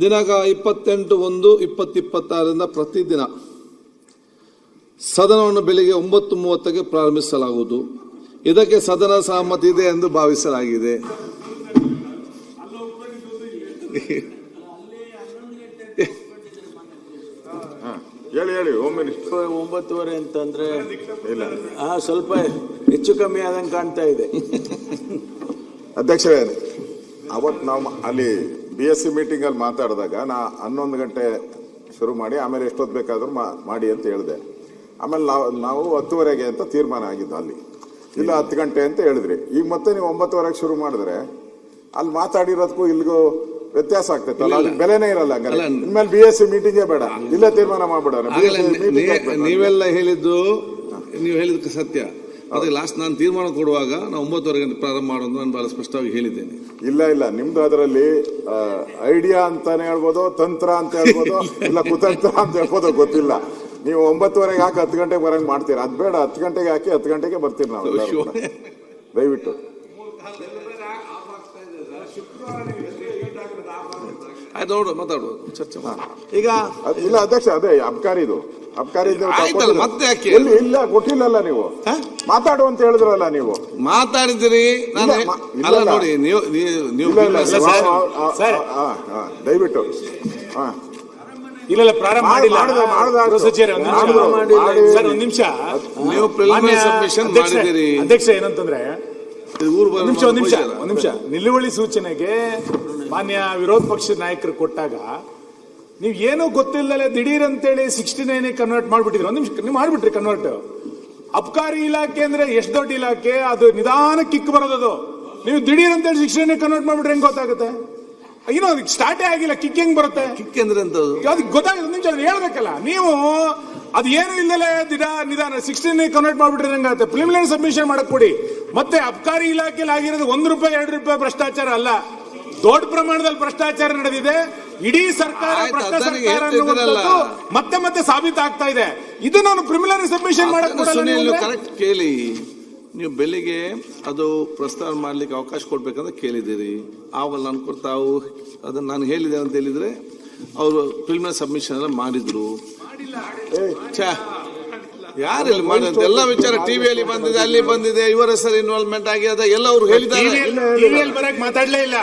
ದಿನಾಂಕ ಇಪ್ಪತ್ತೆಂಟು ಒಂದು ಇಪ್ಪತ್ತಿಪ್ಪತ್ತಾರರಿಂದ ಪ್ರತಿದಿನ ಸದನವನ್ನು ಬೆಳಿಗ್ಗೆ ಒಂಬತ್ತು ಮೂವತ್ತಕ್ಕೆ ಪ್ರಾರಂಭಿಸಲಾಗುವುದು. ಇದಕ್ಕೆ ಸದನ ಸಹಮತಿ ಇದೆ ಎಂದು ಭಾವಿಸಲಾಗಿದೆ. ಹೇಳಿ ಹೇಳಿ ಹೋಮ್ ಮಿನಿಸ್ಟರ್ ಒಂಬತ್ತುವರೆ ಅಂತಂದ್ರೆ ಇಲ್ಲ. ಆ ಸ್ವಲ್ಪ ಹೆಚ್ಚು ಕಮ್ಮಿ ಆದಂಗೆ ಕಾಣ್ತಾ ಇದೆ. ಅಧ್ಯಕ್ಷರೇ ಅವತ್ತು ನಾವು ಅಲ್ಲಿ ಬಿ ಎಸ್ ಸಿ ಮೀಟಿಂಗಲ್ಲಿ ಮಾತಾಡಿದಾಗ ನಾ ಹನ್ನೊಂದು ಗಂಟೆ ಶುರು ಮಾಡಿ ಆಮೇಲೆ ಎಷ್ಟೊತ್ತು ಬೇಕಾದರೂ ಮಾಡಿ ಅಂತ ಹೇಳಿದೆ. ಆಮೇಲೆ ನಾವು ನಾವು ಹತ್ತುವರೆಗೆ ಅಂತ ತೀರ್ಮಾನ ಆಗಿದ್ದು ಅಲ್ಲಿ. ಇಲ್ಲ ಹತ್ತು ಗಂಟೆ ಅಂತ ಹೇಳಿದ್ರಿ. ಈಗ ಮತ್ತೆ ನೀವು ಒಂಬತ್ತುವರೆಗೆ ಶುರು ಮಾಡಿದ್ರೆ ಅಲ್ಲಿ ಮಾತಾಡಿರೋದಕ್ಕೂ ಇಲ್ಲಿಗೂ ವ್ಯತ್ಯಾಸ ಆಗ್ತೈತಲ್ಲ ಅದಕ್ಕೆ ಬೆಲೆನೇ ಇರಲ್ಲ ಹಂಗಾರೆ. ಇನ್ಮೇಲೆ ಬಿ ಎಸ್ ಸಿ ಮೀಟಿಂಗೇ ಬೇಡ. ಇಲ್ಲೇ ತೀರ್ಮಾನ ಮಾಡ್ಬಿಡೋಣ. ನೀವೆಲ್ಲ ಹೇಳಿದ್ದು ನೀವು ಹೇಳಿದ ಸತ್ಯ. ಅದಕ್ಕೆ ಲಾಸ್ಟ್ ನಾನು ತೀರ್ಮಾನ ಕೊಡುವಾಗ ನಾವು ಒಂಬತ್ತುವರೆ ಗಂಟೆ ಪ್ರಾರಂಭ ಮಾಡೋದು ನಾನು ಬಹಳ ಸ್ಪಷ್ಟವಾಗಿ ಹೇಳಿದ್ದೇನೆ. ಇಲ್ಲ ಇಲ್ಲ. ನಿಮ್ದು ಅದರಲ್ಲಿ ಐಡಿಯಾ ಅಂತಾನೆ ಹೇಳ್ಬೋದು ತಂತ್ರ ಅಂತ ಹೇಳ್ಬೋದು ಇಲ್ಲ ಕುತಂತ್ರ ಅಂತ ಹೇಳ್ಬೋದು ಗೊತ್ತಿಲ್ಲ. ನೀವು ಒಂಬತ್ತುವರೆಗೆ ಹಾಕಿ ಹತ್ತು ಗಂಟೆಗೆ ಬರೋಂಗೆ ಮಾಡ್ತೀರಾ? ಅದು ಬೇಡ. ಹತ್ತು ಗಂಟೆಗೆ ಹಾಕಿ ಹತ್ತು ಗಂಟೆಗೆ ಬರ್ತೀರಿ ನಾವು. ದಯವಿಟ್ಟು. ನೋಡು ಚರ್ಚೆ. ಈಗ ಅದ್- ಇಲ್ಲ ಅಧ್ಯಕ್ಷ ಅದೇ ಅಬ್ಕಾರಿದು ಅಬ್ಕಾರಿ ಇಲ್ಲ ಕೊಟ್ಟಿಲ್ಲಲ್ಲ ನೀವು. ಹ? ಮಾತಾಡು ಅಂತ ಹೇಳಿದ್ರಲ್ಲ ನೀವು. ಮಾತಾಡಿದಿರಿ ನಾನು ಇಲ್ಲ, ಇಲ್ಲ, ಅಲ್ಲ ಇಲ್ಲ. ನೋಡಿ ನೀವು ನೀವು- ನೀವು ಇಲ್ಲ ಇಲ್ಲ ಬಿಲ್ ಆ- ಆ- ಆ- ಸರ್. ಆ- ಆ, ದಯವಿಟ್ಟು. ಹಾ ಇಲ್ಲ ಇಲ್ಲ ಪ್ರಾರಂಭ ಮಾಡ್- ಮಾಡಿಲ್ಲ. ಮಾಡ್ದೆ, ಮಾಡ್ದೆ ಆಯ್ತು. ಪ್ರೊಸೀಜರ್ ಒಂದ್ ನಿಮಿಷ. ಮಾಡಿದ್ರು, ಸರ್ ಒಂದ್ ನಿಮಿಷ. ನೀವು preliminary ಮಾನ್ಯ submission. ಅಧ್ಯಕ್ಷ ಏನಂತಂದ್ರೆ ಇದು ಊರು ಒಂದ್ ನಿಮಿಷ ಒಂದ್ ನಿಮಿಷ ಒಂದ್ ನಿಮಿಷ. ನಿಲುವಳಿ ಸೂಚನೆಗೆ ಮಾನ್ಯ ವಿರೋಧ ಪಕ್ಷದ ನಾಯಕರು ಕೊಟ್ಟಾಗ ನೀವು ಏನೋ ಗೊತ್ತಿಲ್ಲದೆ ದಿಢೀರ್ ಅಂತೇಳಿ ಸಿಕ್ಸ್ಟಿ ನೈನ್ ಕನ್ವರ್ಟ್ ಮಾಡ್ಬಿಟ್ಟಿದ್ರು. ಒಂದ್ ನಿಮಿಷ ನೀವು ಮಾಡ್ಬಿಟ್ರಿ ಕನ್ವರ್ಟ್ ಅಬ್ಕಾರಿ ಇಲಾಖೆ ಅಂದ್ರೆ ಎಷ್ಟು ದೊಡ್ಡ ಇಲಾಖೆ? ಅದು ನಿಧಾನ ಕಿಕ್ ಬರೋದದು ನೀವು ದಿಢೀರ್ ಅಂತ ಹೇಳಿ ಶಿಕ್ಷಣ ಕನ್ವರ್ಟ್ ಮಾಡ್ಬಿಟ್ರೆ ಹೆಂಗ್ ಗೊತ್ತಾಗುತ್ತೆ? ಏನೋ ಅದಕ್ಕೆ ಸ್ಟಾರ್ಟೇ ಆಗಿಲ್ಲ ಕಿಕ್ ಹೆಂಗ್ ಬರುತ್ತೆ? ಕಿಕ್ ಅಂದ್ರೆ ಅದಕ್ಕೆ ಗೊತ್ತಾಗಿದೆ ಒಂದು ನಿಮಿಷ ಅದನ್ನ ಹೇಳ್ಬೇಕಲ್ಲ. ನೀವು ಅದು ಏನು ಇಲ್ಲದೆ ದಿನ ನಿಧಾನ ಸಿಕ್ಸ್ಟೀನ್ ಕನ್ವರ್ಟ್ ಮಾಡ್ಬಿಟ್ರೆ ಹೆಂಗಾಗುತ್ತೆ ಪ್ರಿಲಿಮಿನರಿ ಸಬ್ಮಿಷನ್ ಮಾಡಕ್ ಕೊಡಿ. ಮತ್ತೆ ಅಬ್ಕಾರಿ ಇಲಾಖೆಯಲ್ಲಿ ಆಗಿರೋದು ಒಂದು ರೂಪಾಯಿ ಎರಡು ರೂಪಾಯಿ ಭ್ರಷ್ಟಾಚಾರ ಅಲ್ಲ. ದೊಡ್ಡ ಪ್ರಮಾಣದಲ್ಲಿ ಭ್ರಷ್ಟಾಚಾರ ನಡೆದಿದೆ. ಇಡೀ ಸರ್ಕಾರ ಭ್ರಷ್ಟ ಸರ್ಕಾರ. ಅನ್ನುವಂಥದ್ದು ಮತ್ತೆ ಮತ್ತೆ ಸಾಬೀತಾಗ್ತಾ ಇದೆ. ಇದು ನಾನು ಪ್ರಿಮಿಲರಿ ಸಬ್ಮಿಷನ್ ಮಾಡಕ್ ಕರೆಕ್ಟ್ ಕೇಳಿ. ನೀವು ಬೆಳಿಗ್ಗೆ ಅದು ಪ್ರಸ್ತಾವ ಮಾಡ್ಲಿಕ್ಕೆ ಅವಕಾಶ ಕೊಡ್ಬೇಕಂತ ಕೇಳಿದ್ದೀರಿ. ಆವಾಗ ನಾನು ಕೊಡ್ತಾವು ಅದನ್ನ ನಾನು ಹೇಳಿದೆ ಅಂತ ಹೇಳಿದ್ರೆ ಅವರು ಪ್ರಿಲಿಮಿನರಿ ಸಬ್ಮಿಷನ್ ಎಲ್ಲ ಮಾಡಿದ್ರು. ಯಾರು ಯಾರಿಲ್ಲಿ ಮಾಡಿದ ಎಲ್ಲ ವಿಚಾರ ಟಿವಿಯಲ್ಲಿ ಬಂದಿದೆ ಅಲ್ಲಿ ಬಂದಿದೆ ಇವರ ಹೆಸರು ಇನ್ವಾಲ್ವ್ಮೆಂಟ್ ಆಗಿ ಅದ ಎಲ್ಲ ಅವರು ಹೇಳಿದ್ದಾರೆ. ಟಿವಿಯಲ್ಲಿ ಬರಕ್ ಮಾತಾಡ್ಲೇ ಇಲ್ಲ.